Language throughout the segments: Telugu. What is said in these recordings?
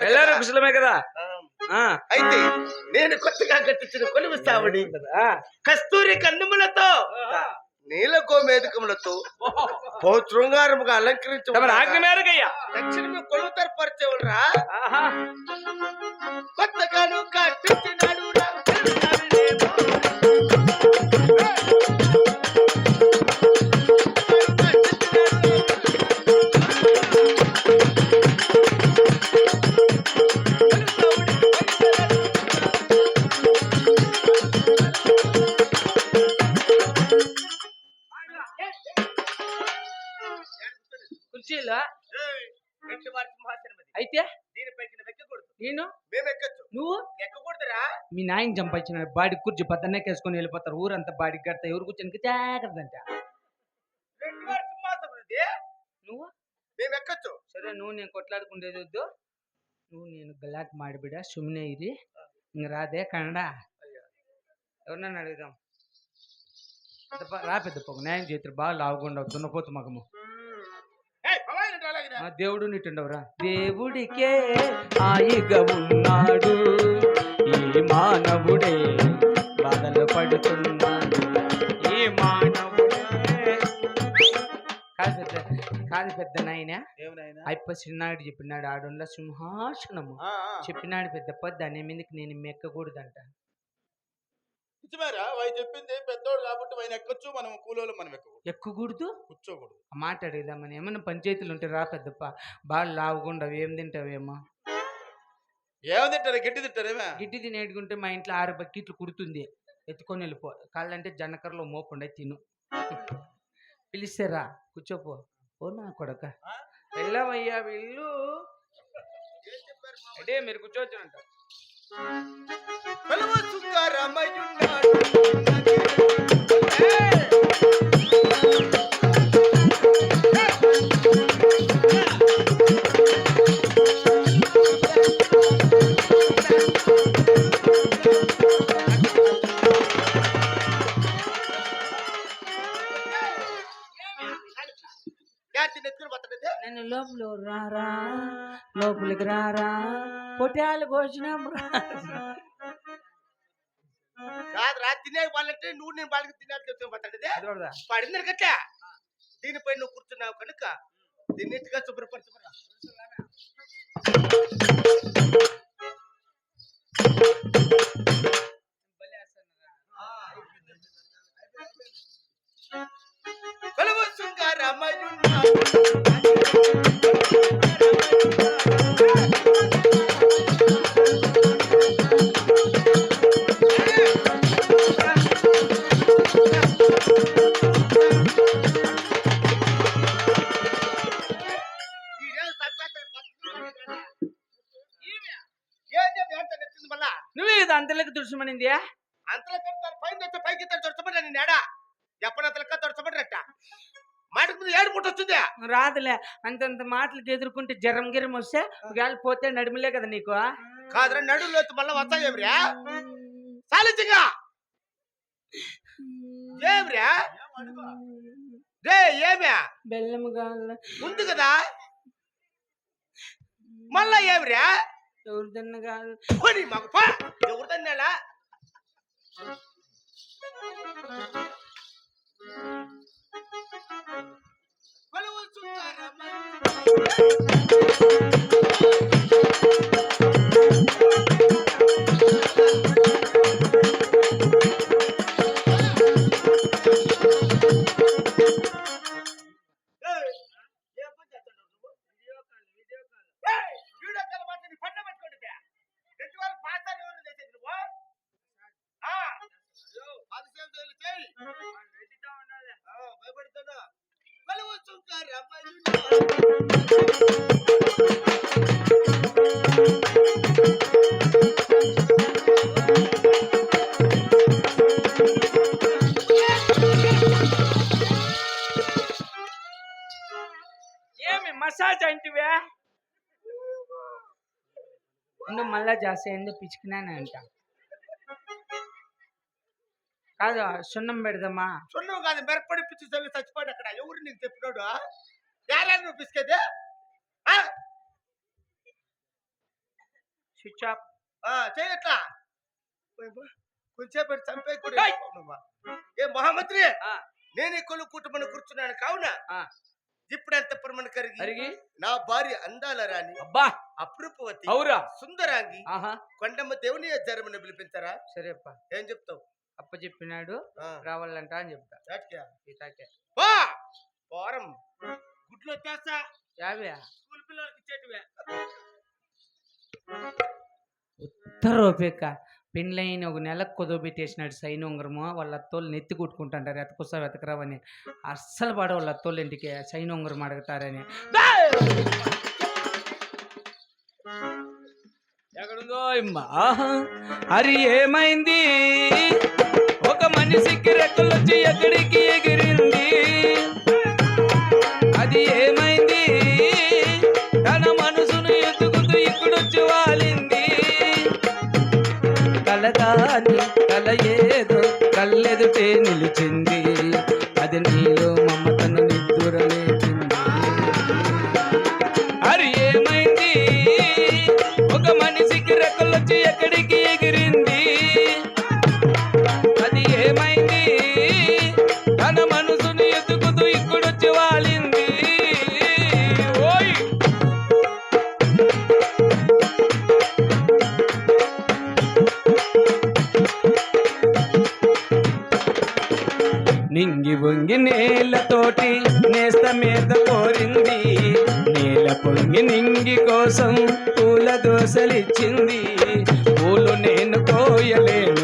వెళ్ళారు కుశలమే కదా? అయితే నేను కొత్తగా కట్టించిన కొలువు సావడి కస్తూరి కందుములతో నీల గోమేధకములతో బహు శృంగారముగా అలంకరించడం ఆజ్ఞ దక్షిణ కొలువు తరపరిచేవరా కొత్తగాను కట్టించినాడు అయితే? నేను? నువ్వు? ఎక్కకూడదురా. మీ నాయన చంపించిన బాడీ కుర్చీ పద్దనే కేసుకొని వెళ్ళిపోతారు. ఊరంతా బాడీ కడతా ఎవరు కూర్చొని జాగ్రత్త అంట నువ్వు? మేము ఎక్కచ్చు. సరే నువ్వు నేను కొట్లాడుకుండేది వద్దు నువ్వు నేను గలాక్ మాడిబిడ సుమ్నే ఇది ఇంక రాదే కన్నడ. ఎవరినైనా అడుగుదాం? రా పెద్ద పొగ న్యాయం చేతులు బాగా లావుకుండా దున్నపోతు మగము. దేవుడు నిట్టుండవురా దేవుడికే హాయిగా ఉన్నాడు. ఈ మానవుడే బాధలు పడుతున్నాడు. ఈ మానవుడే. కాదు పెద్ద కాదు పెద్ద నాయన? అప్ప చిన్నాడు చెప్పినాడు ఆడుండ సింహాసనము. చెప్పినాడు పెద్దప్ప దాని మీదకి నేను మెక్కకూడదంట. నిజమేరా? వాయి చెప్పింది పెద్దోడు కాబట్టి ఆయన ఎక్కొచ్చు? మనం కూలోళ్ళు మనం ఎక్కకూడదు. ఎక్కకూడదు? కూర్చోకూడదు. ఆ మాట అడుగుదామని. ఏమన్నా పంచాయతీలు ఉంటే రా పెద్దప్ప. బాగా లావుగుండవు. ఏం తింటావేమో? ఏమి తింటారు? గట్టి తింటారేమే గిడ్డి తినేడుకుంటే మా ఇంట్లో ఆరు బకెట్లు కుడుతుంది. ఎత్తుకొని వెళ్ళిపో. కాళ్ళంటే జనకరలో మోపుండే తిను. పిలిస్తే రా కూర్చోపో. ఓ నా కొడక. వెళ్ళవయ్యా వెళ్ళు. అంటే మీరు కూర్చోవచ్చునంట పిలవ సుందరమయున్నాడు. ఏయ్! జాతి నెత్తురు పట్టలేదు నేను లోపల రారా లోపలికి రారా పొట్టాలు పోసిన కాదు రా తినే వాళ్ళంటే నువ్వు నేను వాళ్ళకి తినాలి చెప్తే పట్టలేదు అదోడదా పడింది కట్టా దీనిపై నువ్వు కూర్చున్నావు కనుక దీన్నిటిగా శుభ్రపరచబడా కొలువు అంతలోకి దుర్శమనింది అంతలో కడతారు పైన తెచ్చి పైకి ఎత్తారు తొడచబడ్డా నేను ఏడా ఎప్పుడంతలక్క తొడచబడ్డట మాటకు ముందు ఏడు పుట్ట వస్తుంది. రాదులే అంతంత మాటలకి ఎదుర్కొంటే జ్వరం గిరం వస్తే గాలి పోతే నడిమిలే కదా నీకు. కాదురా నడులో మళ్ళా వస్తా ఏమిరా సాలించగా ఏమిరా రే? ఏమే? బెల్లం గాల ఉంది కదా. మళ్ళా ఏమిరా ఎవరిదన్న గాలి పోనీ మాకు పో ఎవరిదన్నాడా కొలువు సుందరమ్మ. ఏమి మసాజ్ అంటివే? నువ్వు మళ్ళా చేస్తే ఏందో పిచ్చికినానే అంట కాదు సున్నం పెడదామా? సున్నం కాదు మెరపడి పిచ్చి చల్లి చచ్చిపోయాడు అక్కడ. ఎవరు నీకు చెప్పినాడు? యారా నువ్వు పిసికేది ఆ? Switch off. ఆ, చేయి ఎట్లా? కొంచెంసేపు చంపే కూడా ఏయ్! నువ్వా? ఏ మహామంత్రి. నేను కొలు కూటమని కూర్చున్నాను కావున? ఆ. ఇప్పుడు ఎంత పురమని కరిగి నా భార్య అందాల రాణి అబ్బా! అప్రూపవతి అవురా. సుందరాంగి ఆహా. కొండమ్మ దేవుని జరమని పిలిపించారా? సరేప్ప ఏం చెప్తావు? అప్ప చెప్పినాడు ఆ, రావాలంట అని చెప్తా! పోరం. గుడ్లు వచ్చేస్తా యావే స్కూల్ పిల్లలకి ఇచ్చేటివే. ఉత్తర రూపేక. పెళ్ళైన ఒక నెలకు కుదవబెట్టేసినాడు సైన్ ఉంగరము. వాళ్ళ అత్తోళ్ళు నెత్తి కొట్టుకుంటుంటారు. ఎతకొస్తా వెతకరావని. అస్సలు పడ వాళ్ళ అత్తోళ్ళ ఇంటికి. సైన్ ఉంగరం అడుగుతారని. ఎక్కడుందో ఇమ్మ హరి ఏమైంది? ఒక మనిషికి రెక్కలొచ్చి ఎక్కడికి ఎగిరింది? అది ఏమైంది? తన మనసును ఎత్తుకుతూ ఇక్కడొచ్చి వాలింది. కలగాని కల ఏదో కళ్ళెదుటే నిలిచింది. అది నీలో మమతను నిద్దురలేపింది. అది ఏమైంది? ఒక మనిషికి రెక్కలొచ్చి ఎక్కడికి నింగి వంగి నేలతోటి నేస్త మీద కోరింది. నేల పొంగి నింగి కోసం పూల దోశలిచ్చింది పూలు నేను కోయలేను.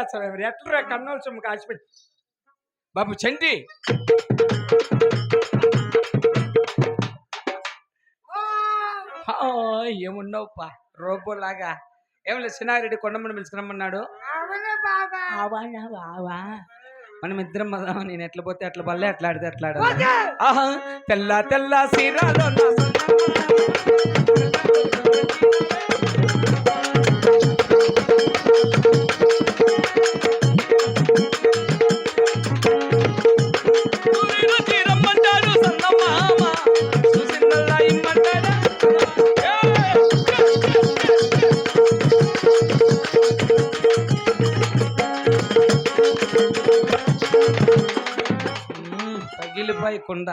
ఇస్తే తీసుకుంటే అసలు ఎవరు? ఎట్లా కన్నోళ్ళు సొమ్ము కాసిపెట్టి బాబు చంటి. ఆ, ఏమున్నావు పా రోబో లాగా ఏం లేదు సినారెడ్డి కొండమ్మని పిలుచుకురమ్మన్నాడు మనం ఇద్దరం మదాం నేను ఎట్లా పోతే అట్లా బల్లే అట్లా ఆడితే అట్లా ఆడాలి. ఆహా తెల్ల తెల్ల సీరాలో కుండ